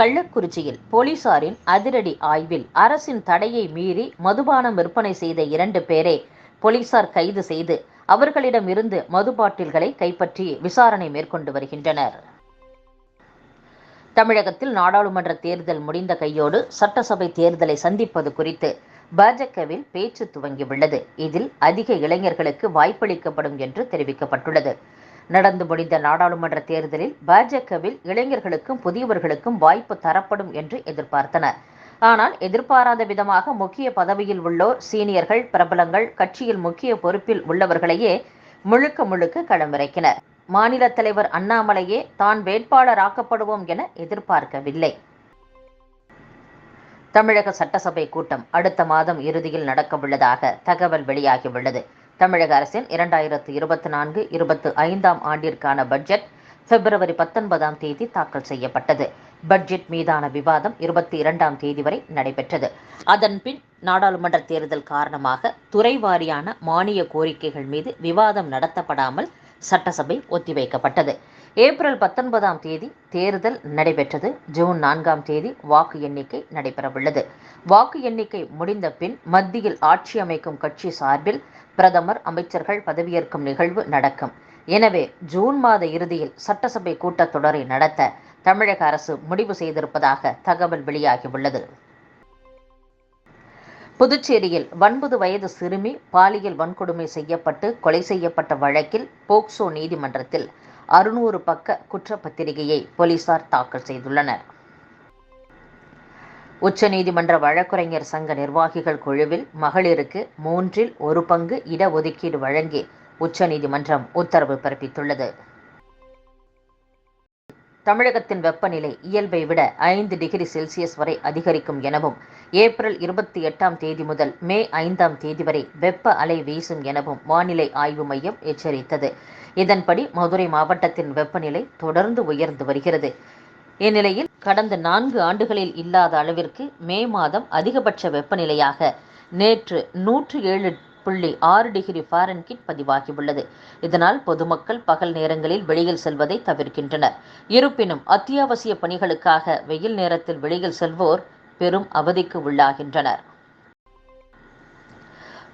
கள்ளக்குறிச்சியில் போலீசாரின் அதிரடி ஆய்வில் அரசின் தடையை மீறி மதுபானம் விற்பனை செய்த இரண்டு பேரை போலீசார் கைது செய்து அவர்களிடம் இருந்து மது பாட்டில்களை கைப்பற்றி விசாரணை மேற்கொண்டு வருகின்றனர். தமிழகத்தில் நாடாளுமன்ற தேர்தல் முடிந்த கையோடு சட்டசபை தேர்தலை சந்திப்பது குறித்து பாஜகவில் பேச்சு துவங்கியுள்ளது. இதில் அதிக இளைஞர்களுக்கு வாய்ப்பளிக்கப்படும் என்று தெரிவிக்கப்பட்டுள்ளது. நடந்து முடிந்த நாடாளுமன்ற தேர்தலில் பாஜகவில் இளைஞர்களுக்கும் புதியவர்களுக்கும் வாய்ப்பு தரப்படும் என்று எதிர்பார்த்தனர். ஆனால் எதிர்பாராத விதமாக முக்கிய பதவியில் உள்ளோர் சீனியர்கள் பிரபலங்கள் கட்சியில் முக்கிய பொறுப்பில் உள்ளவர்களையே முழுக்க முழுக்க களமிறக்கினர். மாநில தலைவர் அண்ணாமலையே தான் வேட்பாளராக்கப்படுவோம் என எதிர்பார்க்கவில்லை. தமிழக சட்டசபை கூட்டம் அடுத்த மாதம் இறுதியில் நடக்கவுள்ளதாக தகவல் வெளியாகியுள்ளது. தமிழக அரசின் இரண்டாயிரத்து இருபத்தி நான்கு இருபத்து ஐந்தாம் ஆண்டிற்கான பட்ஜெட் பிப்ரவரி பத்தொன்பதாம் தேதி தாக்கல் செய்யப்பட்டது. பட்ஜெட் மீதான விவாதம் இருபத்தி இரண்டாம் தேதி வரை நடைபெற்றது. அதன் பின் நாடாளுமன்ற தேர்தல் காரணமாக துறை வாரியான மானிய கோரிக்கைகள் மீது விவாதம் நடத்தப்படாமல் சட்டசபை ஒத்திவைக்கப்பட்டது. ஏப்ரல் பத்தொன்பதாம் தேதி தேர்தல் நடைபெற்றது. ஜூன் நான்காம் தேதி வாக்கு எண்ணிக்கை நடைபெறவுள்ளது. வாக்கு எண்ணிக்கை முடிந்த பின் மத்தியில் ஆட்சி அமைக்கும் கட்சி சார்பில் பிரதமர் அமைச்சர்கள் பதவியேற்கும் நிகழ்வு நடக்கும். எனவே ஜூன் மாத இறுதியில் சட்டசபை கூட்டத்தொடரை நடத்த தமிழக அரசு முடிவு செய்திருப்பதாக தகவல் வெளியாகியுள்ளது. புதுச்சேரியில் ஒன்பது வயது சிறுமி பாலியல் வன்கொடுமை செய்யப்பட்டு கொலை செய்யப்பட்ட வழக்கில் போக்சோ நீதிமன்றத்தில் அறுநூறு பக்க குற்றப்பத்திரிகையை போலீசார் தாக்கல் செய்துள்ளனர். உச்சநீதிமன்ற வழக்குரைஞர் சங்க நிர்வாகிகள் குழுவில் மகளிருக்கு மூன்றில் ஒரு பங்கு இடஒதுக்கீடு வழங்கி உச்சநீதிமன்றம் உத்தரவு பிறப்பித்துள்ளது. தமிழகத்தின் வெப்பநிலை இயல்பை விட ஐந்து டிகிரி செல்சியஸ் வரை அதிகரிக்கும் எனவும் ஏப்ரல் இருபத்தி எட்டாம் தேதி முதல் மே ஐந்தாம் தேதி வரை வெப்ப அலை வீசும் எனவும் வானிலை ஆய்வு மையம் எச்சரித்தது. இதன்படி மதுரை மாவட்டத்தின் வெப்பநிலை தொடர்ந்து உயர்ந்து வருகிறது. இந்நிலையில் கடந்த நான்கு ஆண்டுகளில் இல்லாத அளவிற்கு மே மாதம் அதிகபட்ச வெப்பநிலையாக நேற்று நூற்று ஏழு புள்ளி ஆறு டிகிரி ஃபாரன்கிட் பதிவாகியுள்ளது. இதனால் பொதுமக்கள் பகல் நேரங்களில் வெளியில் செல்வதை தவிர்க்கின்றனர். இருப்பினும் அத்தியாவசிய பணிகளுக்காக வெயில் நேரத்தில் வெளியில் செல்வோர் பெரும் அவதிக்கு உள்ளாகின்றனர்.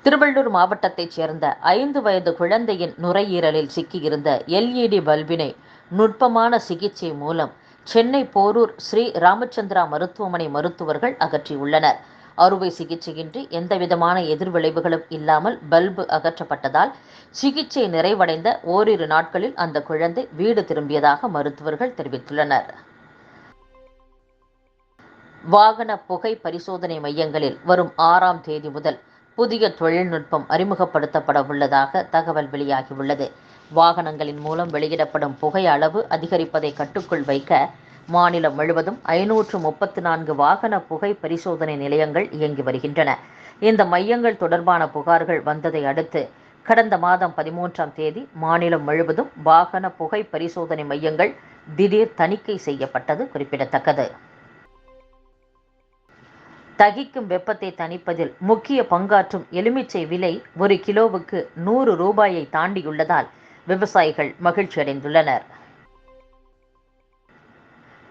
திருவள்ளூர் மாவட்டத்தைச் சேர்ந்த ஐந்து வயது குழந்தையின் நுரையீரலில் சிக்கியிருந்த எல்இடி பல்பினை நுட்பமான சிகிச்சை மூலம் சென்னை போரூர் ஸ்ரீ ராமச்சந்திரா மருத்துவமனை மருத்துவர்கள் அகற்றியுள்ளனர். அறுவை சிகிச்சையின்றி எந்தவிதமான எதிர்விளைவுகளும் இல்லாமல் பல்பு அகற்றப்பட்டதால் சிகிச்சை நிறைவடைந்த ஓரிரு நாட்களில் அந்த குழந்தை வீடு திரும்பியதாக மருத்துவர்கள் தெரிவித்துள்ளனர். வாகன புகை பரிசோதனை மையங்களில் வரும் ஆறாம் தேதி முதல் புதிய தொழில்நுட்பம் அறிமுகப்படுத்தப்பட உள்ளதாக தகவல் வெளியாகியுள்ளது வாகனங்களின் மூலம் வெளியிடப்படும் புகை அளவு அதிகரிப்பதை கட்டுக்குள் வைக்க மாநிலம் முழுவதும் ஐநூற்று முப்பத்தி நான்கு வாகன புகை பரிசோதனை நிலையங்கள் இயங்கி வருகின்றன. இந்த மையங்கள் தொடர்பான புகார்கள் வந்ததை அடுத்து கடந்த மாதம் பதிமூன்றாம் தேதி மாநிலம் முழுவதும் வாகன புகை பரிசோதனை மையங்கள் திடீர் தணிக்கை செய்யப்பட்டது குறிப்பிடத்தக்கது. தகிக்கும் வெப்பத்தை தணிப்பதில் முக்கிய பங்காற்றும் எலுமிச்சை விலை ஒரு கிலோவுக்கு நூறு ரூபாயை தாண்டியுள்ளதால் விவசாயிகள் மகிழ்ச்சி அடைந்துள்ளனர்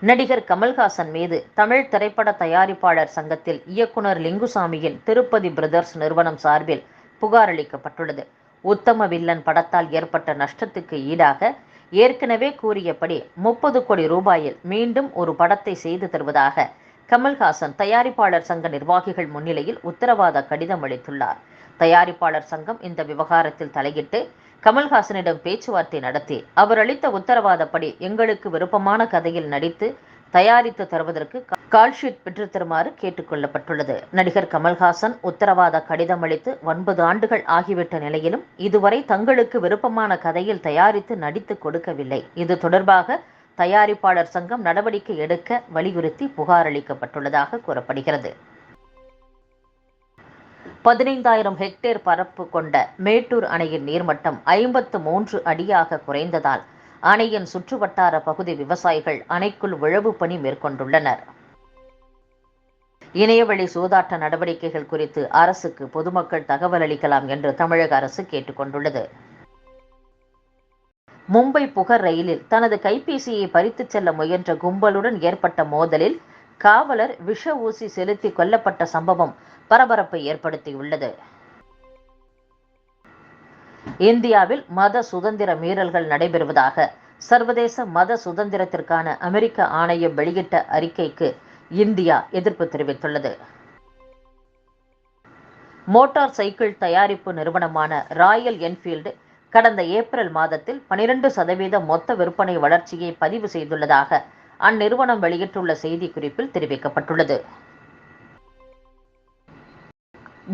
நடிகர் கமல்ஹாசன் மீது தமிழ் திரைப்பட தயாரிப்பாளர் சங்கத்தில் இயக்குனர் லிங்குசாமியின் திருப்பதி பிரதர்ஸ் நிறுவனம் சார்பில் புகார் அளிக்கப்பட்டுள்ளது. உத்தம வில்லன் படத்தால் ஏற்பட்ட நஷ்டத்துக்கு ஈடாக ஏற்கனவே கூறியபடி முப்பது கோடி ரூபாயில் மீண்டும் ஒரு படத்தை செய்து தருவதாக கமல்ஹாசன் தயாரிப்பாளர் சங்க நிர்வாகிகள் முன்னிலையில் உத்தரவாத கடிதம் அளித்துள்ளார். தயாரிப்பாளர் சங்கம் இந்த விவகாரத்தில் தலையிட்டு கமல்ஹாசனிடம் பேச்சுவார்த்தை நடத்தி அவர் அளித்த உத்தரவாதப்படி எங்களுக்கு விருப்பமான கதையில் நடித்து தயாரித்து தருவதற்கு கால்ஷீட் பெற்று தருமாறு கேட்டுக்கொள்ளப்பட்டுள்ளது நடிகர் கமல்ஹாசன் உத்தரவாத கடிதம் அளித்து ஒன்பது ஆண்டுகள் ஆகிவிட்ட நிலையிலும் இதுவரை தங்களுக்கு விருப்பமான கதையில் தயாரித்து நடித்து கொடுக்கவில்லை. இது தொடர்பாக தயாரிப்பாளர் சங்கம் நடவடிக்கை எடுக்க வலியுறுத்தி புகார் அளிக்கப்பட்டுள்ளதாக கூறப்படுகிறது. பதினைந்தாயிரம் ஹெக்டேர் பரப்பு கொண்ட மேட்டூர் அணையின் நீர்மட்டம் ஐம்பத்து மூன்று அடியாக குறைந்ததால் அணையின் சுற்றுவட்டார பகுதி விவசாயிகள் அணைக்குள் விழவு பணி மேற்கொண்டுள்ளனர். இணையவழி சூதாட்ட நடவடிக்கைகள் குறித்து அரசுக்கு பொதுமக்கள் தகவல் அளிக்கலாம் என்று தமிழக அரசு கேட்டுக்கொண்டுள்ளது மும்பை புகர் ரயிலில் தனது கைபேசியை பறித்துச் செல்ல முயன்ற கும்பலுடன் ஏற்பட்ட மோதலில் காவலர் விஷ ஊசி செலுத்தி கொல்லப்பட்ட சம்பவம் பரபரப்பை ஏற்படுத்தியுள்ளது. இந்தியாவில் மத சுதந்திர மீறல்கள் நடைபெறுவதாக சர்வதேச மத சுதந்திரத்திற்கான அமெரிக்க ஆணையம் வெளியிட்ட அறிக்கைக்கு இந்தியா எதிர்ப்பு தெரிவித்துள்ளது. மோட்டார் சைக்கிள் தயாரிப்பு நிறுவனமான ராயல் என்ஃபீல்டு கடந்த ஏப்ரல் மாதத்தில் பனிரெண்டு சதவீத மொத்த விற்பனை வளர்ச்சியை பதிவு செய்துள்ளதாக அந்நிறுவனம் வெளியிட்டுள்ள செய்திக்குறிப்பில் தெரிவிக்கப்பட்டுள்ளது.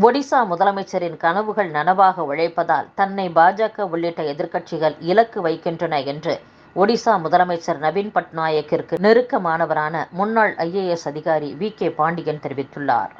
ஒடிசா முதலமைச்சரின் கனவுகள் நனவாக உழைப்பதால் தன்னை பாஜக உள்ளிட்ட எதிர்க்கட்சிகள் இலக்கு வைக்கின்றன என்று ஒடிசா முதலமைச்சர் நவீன் பட்நாயக்கிற்கு நெருக்கமானவரான முன்னாள் ஐஏஎஸ் அதிகாரி வி கே பாண்டியன் தெரிவித்துள்ளார்.